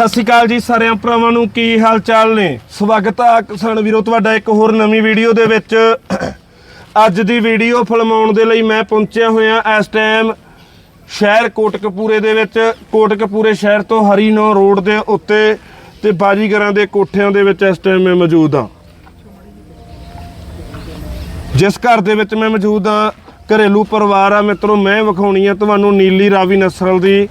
ਸਤਿ ਸ਼੍ਰੀ ਅਕਾਲ ਜੀ ਸਾਰਿਆਂ ਭਰਾਵਾਂ ਨੂੰ ਕੀ ਹਾਲ ਚਾਲ ਨੇ? ਸਵਾਗਤ ਆ ਕਿਸਾਨ ਵੀਰੋ, ਤੁਹਾਡਾ ਇੱਕ ਹੋਰ ਨਵੀਂ ਵੀਡੀਓ ਦੇ ਵਿੱਚ। ਅੱਜ ਦੀ ਵੀਡੀਓ ਫਿਲਮਾਉਣ ਦੇ ਲਈ ਮੈਂ ਪਹੁੰਚਿਆ ਹੋਇਆ ਇਸ ਟਾਈਮ ਸ਼ਹਿਰ ਕੋਟਕਪੂਰੇ ਦੇ ਵਿੱਚ। ਕੋਟਕਪੂਰੇ ਸ਼ਹਿਰ ਤੋਂ ਹਰੀਨੋ ਰੋਡ ਦੇ ਉੱਤੇ ਤੇ ਬਾਜੀਗਰਾਂ ਦੇ ਕੋਠਿਆਂ ਦੇ ਵਿੱਚ ਇਸ ਟਾਈਮ ਮੈਂ ਮੌਜੂਦ ਹਾਂ। ਜਿਸ ਘਰ ਦੇ ਵਿੱਚ ਮੈਂ ਮੌਜੂਦ ਹਾਂ, ਘਰੇਲੂ ਪਰਿਵਾਰ ਆ ਮਿੱਤਰੋ, ਮੈਂ ਵਿਖਾਉਣੀ ਆ ਤੁਹਾਨੂੰ ਨੀਲੀ ਰਾਵੀ ਨਸਲ ਦੀ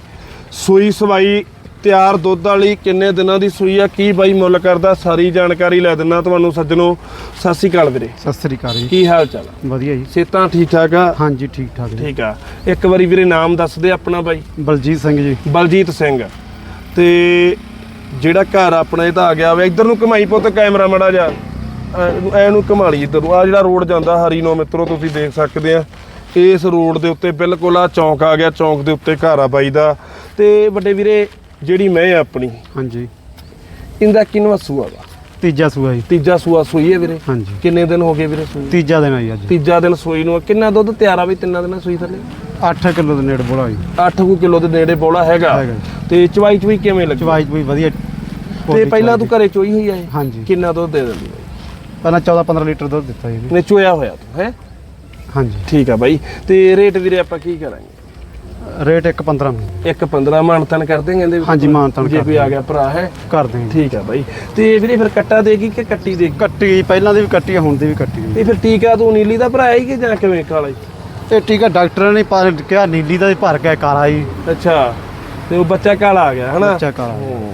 ਸੂਈ ਸਵਾਈ ਤਿਆਰ ਦੁੱਧ ਵਾਲੀ ਕਿੰਨੇ ਦਿਨਾਂ ਦੀ ਸੂਈ ਆ? ਕੀ ਬਾਈ ਮੁੱਲ ਕਰਦਾ? ਸਾਰੀ ਜਾਣਕਾਰੀ ਲੈ ਦਿੰਨਾ ਤੁਹਾਨੂੰ ਸੱਜਣੋ। ਸਤਿ ਸ਼੍ਰੀ ਅਕਾਲ ਵੀਰੇ। ਸਤਿ ਸ੍ਰੀ ਅਕਾਲ ਜੀ। ਕੀ ਹਾਲ ਚਾਲ ਆ? ਵਧੀਆ ਜੀ। ਸੇਤਾਂ ਠੀਕ ਠਾਕ ਆ? ਹਾਂਜੀ ਠੀਕ ਠਾਕ ਜੀ। ਠੀਕ ਆ। ਇੱਕ ਵਾਰੀ ਵੀਰੇ ਨਾਮ ਦੱਸ ਦੇ ਆਪਣਾ ਬਾਈ। ਬਲਜੀਤ ਸਿੰਘ ਜੀ। ਬਲਜੀਤ ਸਿੰਘ। ਤੇ ਜਿਹੜਾ ਘਰ ਆਪਣਾ ਇਹ ਤਾਂ ਆ ਗਿਆ ਵੇ ਇੱਧਰ ਨੂੰ ਘਮਾਈ ਪੁੱਤ ਕੈਮਰਾ ਮੜਾ ਜਾ ਐ ਨੂੰ ਘੁਮਾ ਲਈ ਇੱਧਰ ਨੂੰ। ਆ ਜਿਹੜਾ ਰੋਡ ਜਾਂਦਾ ਹਰੀਨੋ ਮਿੱਤਰੋ ਤੁਸੀਂ ਦੇਖ ਸਕਦੇ ਆ। ਇਸ ਰੋਡ ਦੇ ਉੱਤੇ ਬਿਲਕੁਲ ਆ ਚੌਂਕ ਆ ਗਿਆ। ਚੌਂਕ ਦੇ ਉੱਤੇ ਘਰ ਆ ਬਾਈ ਦਾ। ਤੇ ਵੱਡੇ ਵੀਰੇ ਜਿਹੜੀ ਮੈਂ ਆਪਣੀ। ਹਾਂਜੀ। ਇਹਦਾ ਕਿੰਨਵਾ ਸੂਆ ਵਾ? ਤੀਜਾ ਸੂਆ ਜੀ। ਤੀਜਾ ਸੂਆ ਸੂਈ ਹੈ ਵੀਰੇ। ਹਾਂਜੀ। ਕਿੰਨੇ ਦਿਨ ਹੋ ਗਏ ਵੀਰੇ ਸੂਈ? ਤੀਜਾ ਦਿਨ ਆ ਜੀ ਅੱਜ। ਤੀਜਾ ਦਿਨ ਸੂਈ ਨੂੰ ਆ। ਕਿੰਨਾ ਦੁੱਧ? ਤਿਆਰ ਆ ਵੀ ਤਿੰਨਾਂ ਦਿਨਾਂ ਸੂਈ ਥੱਲੇ? 8 ਕਿਲੋ ਦੇ ਨੇੜੇ ਬੋਲਾ ਜੀ। 8 ਕਿਲੋ ਦੇ ਨੇੜੇ ਬੋਲਾ ਹੈਗਾ। ਹੈਗਾ ਜੀ। ਤੇ ਚਵਾਈ ਚਵਾਈ ਕਿਵੇਂ ਲੱਗੀ? ਚਵਾਈ ਵੀ ਵਧੀਆ। ਤੇ ਪਹਿਲਾਂ ਤੂੰ ਘਰੇ ਚੋਈ ਹੋਈ ਆ ਇਹ? ਹਾਂਜੀ। ਕਿੰਨਾ ਦੁੱਧ ਦੇ ਦਿੰਦੀ? ਪਹਿਲਾਂ 14 15 ਲੀਟਰ ਦੁੱਧ ਦਿੱਤਾ ਜੀ ਨੇ ਚੋਇਆ ਹੋਇਆ ਤੂੰ ਹੈ? ਹਾਂਜੀ। ਠੀਕ ਆ ਬਾਈ। ਤੇ ਰੇਟ ਵੀਰੇ ਆਪਾਂ ਕੀ ਕਰਾਂਗੇ? ਰੇਟ 1 15 ਇੱਕ 15 ਮਾਨਤਨ ਕਰ ਦੇਂਗੇ ਇਹਦੇ ਵਿੱਚ? ਹਾਂਜੀ, ਮਾਨਤਾਨ ਜੇ ਕੋਈ ਆ ਗਿਆ ਭਰਾ ਹੈ ਕਰ ਦੇਂਗੇ ਠੀਕ ਆ ਬਾਈ। ਤੇ ਵੀਰੇ ਫਿਰ ਕੱਟਾ ਦੇਗੀ ਕਿ ਕੱਟੀ ਦੇਗੀ ਕੱਟੀ ਪਹਿਲਾਂ ਦੀ ਵੀ ਕੱਟੀ ਆ, ਹੁਣ ਦੀ ਵੀ ਕੱਟੀ ਆ। ਤੇ ਫਿਰ ਟੀਕਾ ਤੂੰ ਨੀਲੀ ਦਾ ਭਰਾ ਹੈ ਕਿ ਜਾਂ ਕਿਵੇਂ ਕਾਲਾ ਜੀ ਇਹ ਟੀਕਾ ਡਾਕਟਰ ਨੇ ਪਰ ਕਿਹਾ ਨੀਲੀ ਦਾ ਹੀ ਭਰ ਕੇ ਕਾਲਾ ਜੀ ਅੱਛਾ ਤੇ ਉਹ ਬੱਚਾ ਕਾਲਾ ਆ ਗਿਆ ਹਨਾ? ਬੱਚਾ ਕਾਲਾ ਹੂੰ।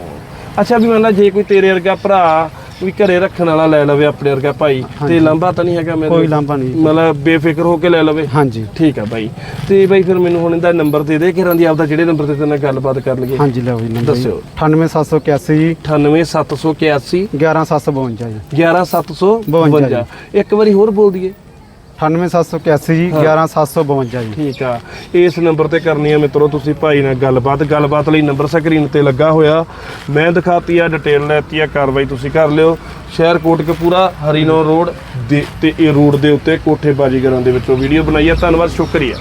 ਅੱਛਾ ਵੀ ਮੰਨ ਲਾ ਜੇ ਕੋਈ ਤੇਰੇ ਵਰਗਾ ਭਰਾ ਵੀ ਘਰੇ ਰੱਖਣ ਵਾਲਾ ਲੈ ਲਵੇ ਆਪਣੇ ਵਰਗਾ ਭਾਈ। ਤੇ। ਲੰਬਾ ਤਾਂ ਨਹੀਂ ਹੈਗਾ ਮੇਰੇ ਕੋਈ ਲਾਂਭਾ ਨਹੀਂ। ਮਤਲਬ ਬੇਫਿਕਰ ਹੋ ਕੇ ਲੈ ਲਵੇ? ਹਾਂਜੀ। ਠੀਕ ਆ ਬਾਈ। ਤੇ ਬਾਈ ਫਿਰ ਮੈਨੂੰ ਹੁਣ ਇਹਦਾ ਨੰਬਰ ਦੇ ਦੇ ਕਿਰਾਂ ਦੀ ਆਪਦਾ ਜਿਹੜੇ ਨੰਬਰ ਤੇ ਤੇਰੇ ਨਾਲ ਗੱਲਬਾਤ ਕਰ ਲਈਏ ਹਾਂਜੀ ਲਓ ਜੀ ਨੰਬਰ ਦੱਸਿਓ। 98781 ਜੀ। 98781 11752 ਜੀ। 11752 ਇੱਕ ਵਾਰੀ ਹੋਰ ਬੋਲ ਦਈਏ। 98781 ਜੀ 11752 ਜੀ। ਠੀਕ ਆ। ਇਸ ਨੰਬਰ ਤੇ ਕਰਨੀ ਆ ਮਿੱਤਰੋ ਤੁਸੀਂ ਭਾਈ ਨਾਲ ਗੱਲਬਾਤ। ਗੱਲਬਾਤ ਲਈ ਨੰਬਰ ਸਕਰੀਨ ਤੇ ਲੱਗਾ ਹੋਇਆ। ਮੈਂ ਦਿਖਾਤੀ ਆ ਡਿਟੇਲ ਲੈਤੀ ਆ ਕਾਰਵਾਈ ਤੁਸੀਂ ਕਰ ਲਿਓ। ਸ਼ਹਿਰ ਕੋਟਕਪੂਰਾ ਹਰੀਨੋ ਰੋਡ ਦੇ ਤੇ ਇਹ ਰੋਡ ਦੇ ਉੱਤੇ ਕੋਠੇ ਬਾਜੀਗਰਾਂ ਦੇ ਵਿੱਚੋਂ ਵੀਡੀਓ ਬਣਾਈ ਆ। ਧੰਨਵਾਦ ਸ਼ੁਕਰੀਆ।